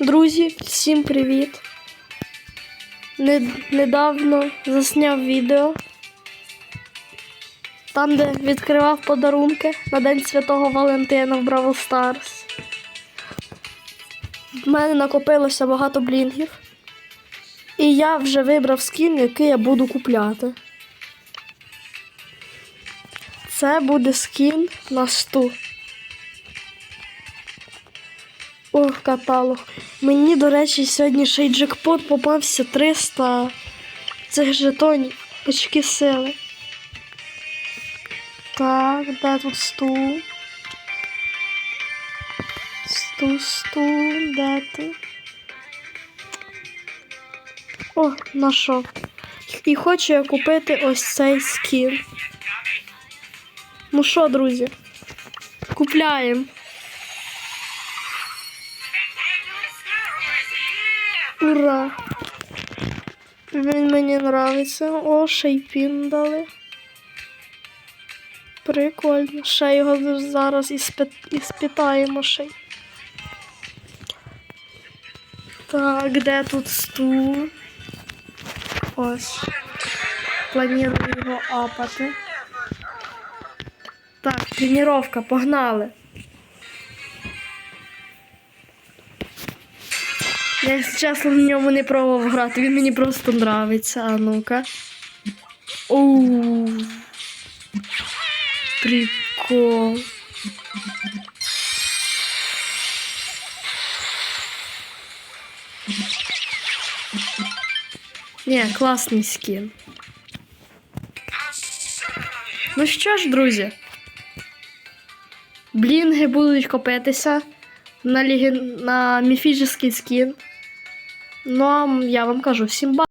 Друзі, всім привіт! Недавно засняв відео, там, де відкривав подарунки на День Святого Валентина в Бравл Старс. В мене накопилося багато блінгів. І я вже вибрав скін, який я буду купляти. Це буде скін на сту. О, каталог. Мені, до речі, сьогодні ще й джекпот попався 300 цих жетонів. Очки сили. Так, де тут стул? Стул, стул, де ти? О, нашов. І хочу я купити ось цей скін. Ну що, друзі? Купляємо. Ура! Він мені нравиться. О, ще й пін дали. Прикольно. Ще його зараз іспит... іспитаємо ще. Так, де тут стул? Ось. Планую його апати. Так, тренування, погнали. Я, якщо чесно, в ньому не пробував грати, він мені просто нравиться. А ну-ка. Прикол. Ні, класний скін. Ну що ж, друзі, блінги будуть копитися на, леген... на міфічний скін. Ну, а я вам кажу всім ба.